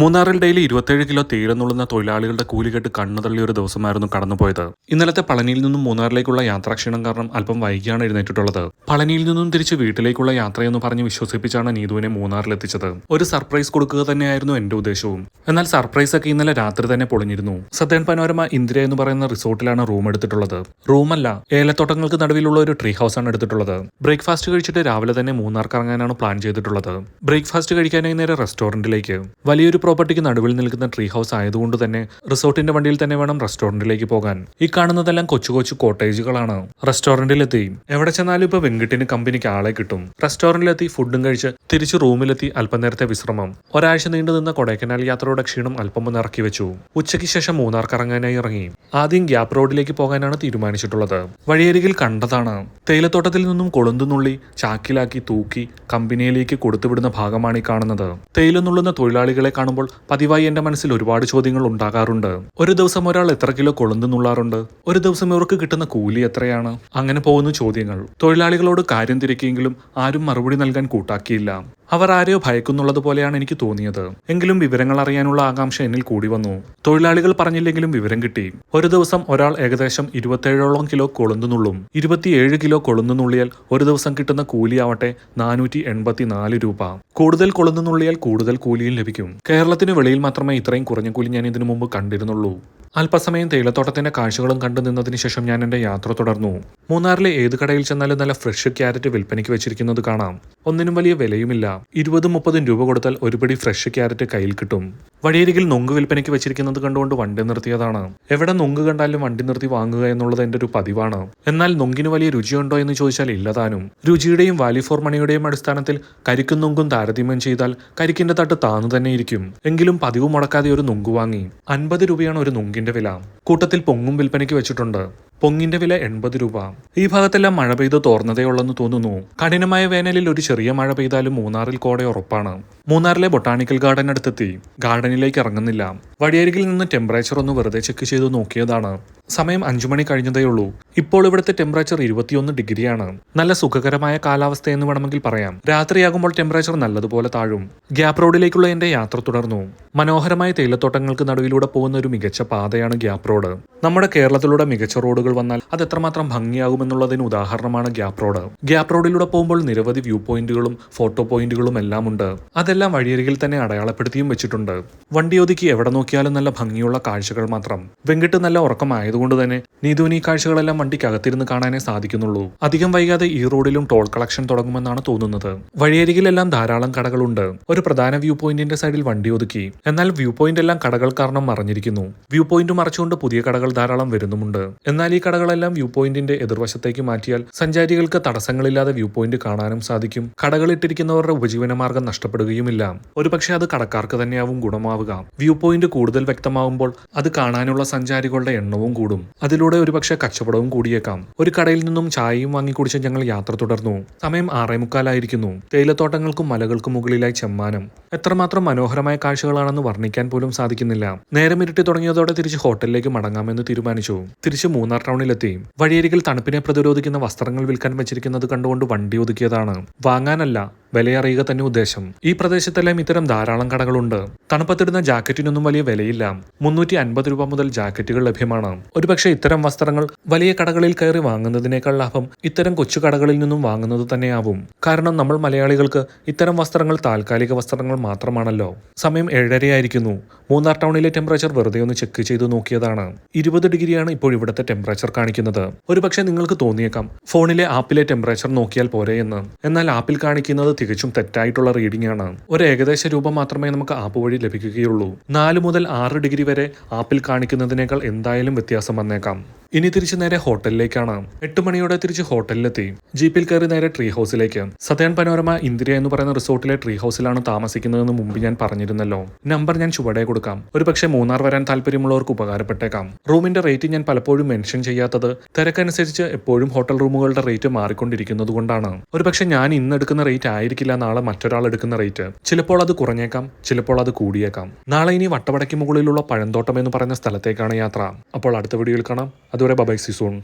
മൂന്നാറിൽ ഡെയിലി ഇരുപത്തേഴ് കിലോ നുള്ളുന്ന തൊഴിലാളികളുടെ കൂലികെട്ട് കണ്ണു തള്ളിയ ഒരു ദിവസമായിരുന്നു കടന്നുപോയത്. ഇന്നലത്തെ പളനിയിൽ നിന്നും മൂന്നാറിലേക്കുള്ള യാത്രാക്ഷീണം കാരണം അല്പം വൈകിയാണ് എഴുന്നേറ്റിട്ടുള്ളത്. പളനിയിൽ നിന്നും തിരിച്ച് വീട്ടിലേക്കുള്ള യാത്രയെന്ന് പറഞ്ഞ് വിശ്വസിപ്പിച്ചാണ് നീതുവിനെ മൂന്നാറിലെത്തിച്ചത് ഒരു സർപ്രൈസ് കൊടുക്കുക തന്നെയായിരുന്നു എന്റെ ഉദ്ദേശവും. എന്നാൽ സർപ്രൈസ് ഒക്കെ ഇന്നലെ രാത്രി തന്നെ പൊളിഞ്ഞിരുന്നു. സത്യൻ പനോരമ ഇന്ദിര എന്ന് പറയുന്ന റിസോർട്ടിലാണ് റൂം എടുത്തിട്ടുള്ളത്. റൂമല്ല ഏലത്തോട്ടങ്ങൾക്ക് നടുവിലുള്ള ഒരു ട്രീ ഹൗസ് ആണ് എടുത്തിട്ടുള്ളത്. ബ്രേക്ക്ഫാസ്റ്റ് കഴിച്ചിട്ട് രാവിലെ തന്നെ മൂന്നാർക്ക് ഇറങ്ങാനാണ് പ്ലാൻ ചെയ്തിട്ടുള്ളത്. ബ്രേക്ക്ഫാസ്റ്റ് കഴിക്കാനായി നേരെ റെസ്റ്റോറന്റിലേക്ക്. വലിയൊരു പ്രോപ്പർട്ടിക്ക് നടുവിൽ നിൽക്കുന്ന ട്രീ ഹൗസ് ആയതുകൊണ്ട് തന്നെ റിസോർട്ടിന്റെ വണ്ടിയിൽ തന്നെ വേണം റെസ്റ്റോറന്റിലേക്ക് പോകാൻ. ഈ കാണുന്നതെല്ലാം കൊച്ചു കൊച്ചു കോട്ടേജുകളാണ്. റെസ്റ്റോറന്റിലെത്തി. എവിടെ ചെന്നാലും ഇപ്പൊ വെങ്കിട്ടിന് കമ്പനിക്ക് ആളെ കിട്ടും. റെസ്റ്റോറന്റിലെത്തി ഫുഡും കഴിച്ച് തിരിച്ച് റൂമിലെത്തി അല്പം നേരത്തെ വിശ്രമം. ഒരാഴ്ച നീണ്ടു നിന്ന കൊടൈക്കനാൽ യാത്രയുടെ ക്ഷീണം അല്പം ഒന്ന് ഇറക്കി വെച്ചു. ഉച്ചയ്ക്ക് ശേഷം മൂന്നാർക്ക് ഇറങ്ങാനായി ഇറങ്ങി. ആദ്യം ഗ്യാപ് റോഡിലേക്ക് പോകാനാണ് തീരുമാനിച്ചിട്ടുള്ളത്. വഴിയരികിൽ കണ്ടതാണ്. തേയിലത്തോട്ടത്തിൽ നിന്നും കൊളുന്തുനുള്ളി ചാക്കിലാക്കി തൂക്കി കമ്പനിയിലേക്ക് കൊടുത്തുവിടുന്ന ഭാഗമാണ് ഈ കാണുന്നത്. തേയില തൊഴിലാളികളെ കാണുമ്പോൾ പതിവായി എന്റെ മനസ്സിൽ ഒരുപാട് ചോദ്യങ്ങൾ ഉണ്ടാകാറുണ്ട്. ഒരു ദിവസം ഒരാൾ എത്ര കിലോ കൊളുന്ത് നുള്ളാറുണ്ട്? ഒരു ദിവസം ഇവർക്ക് കിട്ടുന്ന കൂലി എത്രയാണ്? അങ്ങനെ പോകുന്ന ചോദ്യങ്ങൾ. തൊഴിലാളികളോട് കാര്യം തിരക്കിയെങ്കിലും ആരും മറുപടി നൽകാൻ കൂട്ടാക്കിയില്ല. അവർ ആരെയോ ഭയക്കുന്നുള്ളത് പോലെയാണ് എനിക്ക് തോന്നിയത്. എങ്കിലും വിവരങ്ങൾ അറിയാനുള്ള ആകാംക്ഷ എന്നിൽ കൂടി വന്നു. തൊഴിലാളികൾ പറഞ്ഞില്ലെങ്കിലും വിവരം കിട്ടി. ഒരു ദിവസം ഒരാൾ ഏകദേശം ഇരുപത്തേഴോളം കിലോ കൊളുന്നുള്ളും ഇരുപത്തിയേഴ് കിലോ കൊളുന്നുള്ളിയാൽ ഒരു ദിവസം കിട്ടുന്ന കൂലിയാവട്ടെ നാനൂറ്റി എൺപത്തിനാല് രൂപ. കൂടുതൽ കൊളുന്നുള്ളിയാൽ കൂടുതൽ കൂലിയും ലഭിക്കും. കേരളത്തിന് വെളിയിൽ മാത്രമേ ഇത്രയും കുറഞ്ഞ കൂലി ഞാൻ ഇതിനു മുമ്പ് കണ്ടിരുന്നുള്ളൂ. അല്പസമയം തേയിലത്തോട്ടത്തിന്റെ കാഴ്ചകളും കണ്ടു നിന്നതിന് ശേഷം ഞാൻ എന്റെ യാത്ര തുടർന്നു. മൂന്നാറിലെ ഏത് കടയിൽ ചെന്നാലും നല്ല ഫ്രഷ് ക്യാരറ്റ് വിൽപ്പനയ്ക്ക് വെച്ചിരിക്കുന്നത് കാണാം. ഒന്നിനും വലിയ വിലയുമില്ല. ഇരുപതും മുപ്പതും രൂപ കൊടുത്താൽ ഒരുപടി ഫ്രഷ് ക്യാരറ്റ് കയ്യിൽ കിട്ടും. വഴിയരികിൽ നുങ്ക് വിൽപ്പനയ്ക്ക് വെച്ചിരിക്കുന്നത് കണ്ടുകൊണ്ട് വണ്ടി നിർത്തിയതാണ്. എവിടെ നുങ്ക് കണ്ടാലും വണ്ടി നിർത്തി വാങ്ങുക എന്നുള്ളത് എന്റെ ഒരു പതിവാണ്. എന്നാൽ നുങ്കിന് വലിയ രുചിയുണ്ടോ എന്ന് ചോദിച്ചാൽ ഇല്ലതാനും രുചിയുടെയും വാല്യൂ ഫോർ മണിയുടെയും അടിസ്ഥാനത്തിൽ കരിക്കും നുങ്കും താരതമ്യം ചെയ്താൽ കരിക്കിന്റെ തട്ട് താന്നു തന്നെ ഇരിക്കും. എങ്കിലും പതിവ് മുടക്കാതെ ഒരു നുങ്ക് വാങ്ങി. അൻപത് രൂപയാണ് ഒരു നൊങ്കിന്റെ വില. കൂട്ടത്തിൽ പൊങ്ങും വിൽപ്പനയ്ക്ക് വെച്ചിട്ടുണ്ട്. പൊങ്ങിന്റെ വില എൺപത് രൂപ. ഈ ഭാഗത്തെല്ലാം മഴ പെയ്ത് തോർന്നതേ ഉള്ളെന്ന് തോന്നുന്നു. കഠിനമായ വേനലിൽ ഒരു ചെറിയ മഴ പെയ്താലും മൂന്നാറിൽ കോടെ ഉറപ്പാണ്. മൂന്നാറിലെ ബൊട്ടാണിക്കൽ ഗാർഡൻ അടുത്തെത്തി. ഗാർഡനിലേക്ക് ഇറങ്ങുന്നില്ല. വഴിയരികിൽ നിന്ന് ടെമ്പറേച്ചർ ഒന്ന് വെറുതെ ചെക്ക് ചെയ്ത് നോക്കിയതാണ്. സമയം അഞ്ചു മണി കഴിഞ്ഞതേയുള്ളൂ ഇപ്പോൾ ഇവിടുത്തെ ടെമ്പറേച്ചർ ഇരുപത്തിയൊന്ന് ഡിഗ്രിയാണ്. നല്ല സുഖകരമായ കാലാവസ്ഥ എന്ന് വേണമെങ്കിൽ പറയാം. രാത്രിയാകുമ്പോൾ ടെമ്പറേച്ചർ നല്ലതുപോലെ താഴും. ഗ്യാപ് റോഡിലേക്കുള്ള എന്റെ യാത്ര തുടർന്നു. മനോഹരമായ തേയിലത്തോട്ടങ്ങൾക്ക് നടുവിലൂടെ പോകുന്ന ഒരു മികച്ച പാതയാണ് ഗ്യാപ് റോഡ്. നമ്മുടെ കേരളത്തിലൂടെ മികച്ച റോഡുകൾ വന്നാൽ അത് എത്രമാത്രം ഭംഗിയാകുമെന്നുള്ളതിന് ഉദാഹരണമാണ് ഗ്യാപ് റോഡ്. ഗ്യാപ് റോഡിലൂടെ പോകുമ്പോൾ നിരവധി വ്യൂ പോയിന്റുകളും ഫോട്ടോ പോയിന്റുകളും എല്ലാം ഉണ്ട് അതെല്ലാം വഴിയരികിൽ തന്നെ അടയാളപ്പെടുത്തിയും വെച്ചിട്ടുണ്ട്. വണ്ടിയോതിക്ക് എവിടെ നോക്കിയാലും നല്ല ഭംഗിയുള്ള കാഴ്ചകൾ മാത്രം. വെങ്കിട്ട് നല്ല ഉറക്കമായതുകൊണ്ട് തന്നെ നീതുവിന് ഈ കാഴ്ചകളെല്ലാം വണ്ടിക്കകത്തിരുന്ന് കാണാനേ സാധിക്കുന്നുള്ളൂ. അധികം വൈകാതെ ഈ റോഡിലും ടോൾ കളക്ഷൻ തുടങ്ങുമെന്നാണ് തോന്നുന്നത്. വഴിയരികിലെല്ലാം ധാരാളം കടകളുണ്ട്. ഒരു പ്രധാന വ്യൂ പോയിന്റിന്റെ സൈഡിൽ വണ്ടി ഒതുക്കി. എന്നാൽ വ്യൂ പോയിന്റ് എല്ലാം കടകൾ കാരണം മറഞ്ഞിരിക്കുന്നു. വ്യൂ പോയിന്റ് മറച്ചുകൊണ്ട് പുതിയ കടകൾ ധാരാളം വരുന്നുമുണ്ട്. എന്നാൽ കടകളെല്ലാം വ്യൂ പോയിന്റിന്റെ എതിർവശത്തേക്ക് മാറ്റിയാൽ സഞ്ചാരികൾക്ക് തടസ്സങ്ങളില്ലാതെ വ്യൂ പോയിന്റ് കാണാനും സാധിക്കും. കടകളിട്ടിരിക്കുന്നവരുടെ ഉപജീവനമാർഗം നഷ്ടപ്പെടുകയുമില്ല. ഒരുപക്ഷെ അത് കടക്കാർക്ക് തന്നെയാവും ഗുണമാവുക. വ്യൂ പോയിന്റ് കൂടുതൽ വ്യക്തമാവുമ്പോൾ അത് കാണാനുള്ള സഞ്ചാരികളുടെ എണ്ണവും കൂടും. അതിലൂടെ ഒരുപക്ഷെ കച്ചവടവും കൂടിയേക്കാം. ഒരു കടയിൽ നിന്നും ചായയും വാങ്ങിക്കുടിച്ച് ഞങ്ങൾ യാത്ര തുടർന്നു. സമയം ആറേ മുക്കാലായിരിക്കുന്നു തേയിലത്തോട്ടങ്ങൾക്കും മലകൾക്കും മുകളിലായി ചെമ്മാനം. എത്രമാത്രം മനോഹരമായ കാഴ്ചകളാണെന്ന് വർണിക്കാൻ പോലും സാധിക്കുന്നില്ല. നേരമിരുട്ടി തുടങ്ങിയതോടെ തിരിച്ച് ഹോട്ടലിലേക്ക് മടങ്ങാമെന്ന് തീരുമാനിച്ചു. തിരിച്ച് മൂന്നാർ ടൗണിലെത്തി വഴിയരികിൽ തണുപ്പിനെ പ്രതിരോധിക്കുന്ന വസ്ത്രങ്ങൾ വിൽക്കാൻ വെച്ചിരിക്കുന്നത് കണ്ടുകൊണ്ട് വണ്ടി ഒതുക്കിയതാണ്. വാങ്ങാനല്ല വിലയറിയുക തന്നെ ഉദ്ദേശം. ഈ പ്രദേശത്തെല്ലാം ഇത്തരം ധാരാളം കടകളുണ്ട്. തണുപ്പത്തിടുന്ന ജാക്കറ്റിനൊന്നും വലിയ വിലയില്ല. മുന്നൂറ്റി അൻപത് രൂപ മുതൽ ജാക്കറ്റുകൾ ലഭ്യമാണ്. ഒരുപക്ഷെ ഇത്തരം വസ്ത്രങ്ങൾ വലിയ കടകളിൽ കയറി വാങ്ങുന്നതിനേക്കാൾ ലാഭം ഇത്തരം കൊച്ചു കടകളിൽ നിന്നും വാങ്ങുന്നത് തന്നെയാവും. കാരണം നമ്മൾ മലയാളികൾക്ക് ഇത്തരം വസ്ത്രങ്ങൾ താൽക്കാലിക വസ്ത്രങ്ങൾ മാത്രമാണല്ലോ. സമയം ഏഴരയായിരിക്കുന്നു. മൂന്നാർ ടൗണിലെ ടെമ്പറേച്ചർ വെറുതെ ഒന്ന് ചെക്ക് ചെയ്തു നോക്കിയതാണ്. ഇരുപത് ഡിഗ്രിയാണ് ഇപ്പോൾ ഇവിടുത്തെ ടെമ്പറേച്ചർ കാണിക്കുന്നത്. ഒരുപക്ഷെ നിങ്ങൾക്ക് തോന്നിയേക്കാം ഫോണിലെ ആപ്പിലെ ടെമ്പറേച്ചർ നോക്കിയാൽ പോരെ എന്ന്. എന്നാൽ ആപ്പിൽ കാണിക്കുന്നത് തികച്ചും തെറ്റായിട്ടുള്ള റീഡിംഗ് ആണ് ഒരു ഏകദേശ രൂപം മാത്രമേ നമുക്ക് ആപ്പ് വഴി ലഭിക്കുകയുള്ളൂ. നാല് മുതൽ ആറ് ഡിഗ്രി വരെ ആപ്പിൽ കാണിക്കുന്നതിനേക്കാൾ എന്തായാലും വ്യത്യാസം വന്നേക്കാം. ഇനി തിരിച്ച് നേരെ ഹോട്ടലിലേക്കാണ്. എട്ട് മണിയോടെ തിരിച്ച് ഹോട്ടലിലെത്തി. ജീപ്പിൽ കയറി നേരെ ട്രീ ഹൗസിലേക്ക്. സത്യൻ പനോരമ ഇന്ദിര എന്ന് പറയുന്ന റിസോർട്ടിലെ ട്രീ ഹൗസിലാണ് താമസിക്കുന്നതെന്ന് മുമ്പ് ഞാൻ പറഞ്ഞിരുന്നല്ലോ. നമ്പർ ഞാൻ ചുവടെ കൊടുക്കാം. ഒരു പക്ഷേ മൂന്നാർ വരാൻ താല്പര്യമുള്ളവർക്ക് ഉപകാരപ്പെട്ടേക്കാം. റൂമിന്റെ റേറ്റ് ഞാൻ പലപ്പോഴും മെൻഷൻ ചെയ്യാത്തത് തിരക്കനുസരിച്ച് എപ്പോഴും ഹോട്ടൽ റൂമുകളുടെ റേറ്റ് മാറിക്കൊണ്ടിരിക്കുന്നത് കൊണ്ടാണ്. ഒരുപക്ഷെ ഞാൻ ഇന്ന് എടുക്കുന്ന റേറ്റ് ആയിരിക്കില്ല നാളെ മറ്റൊരാൾ എടുക്കുന്ന റേറ്റ്. ചിലപ്പോൾ അത് കുറഞ്ഞേക്കാം ചിലപ്പോൾ അത് കൂടിയേക്കാം. നാളെ ഇനി വട്ടവടയ്ക്ക് മുകളിലുള്ള പഴന്തോട്ടം എന്ന് പറയുന്ന സ്ഥലത്തേക്കാണ് യാത്ര. അപ്പോൾ അടുത്ത വീഡിയോയിൽ കാണാം. അതുവരെ ബബൈ സിസോൺ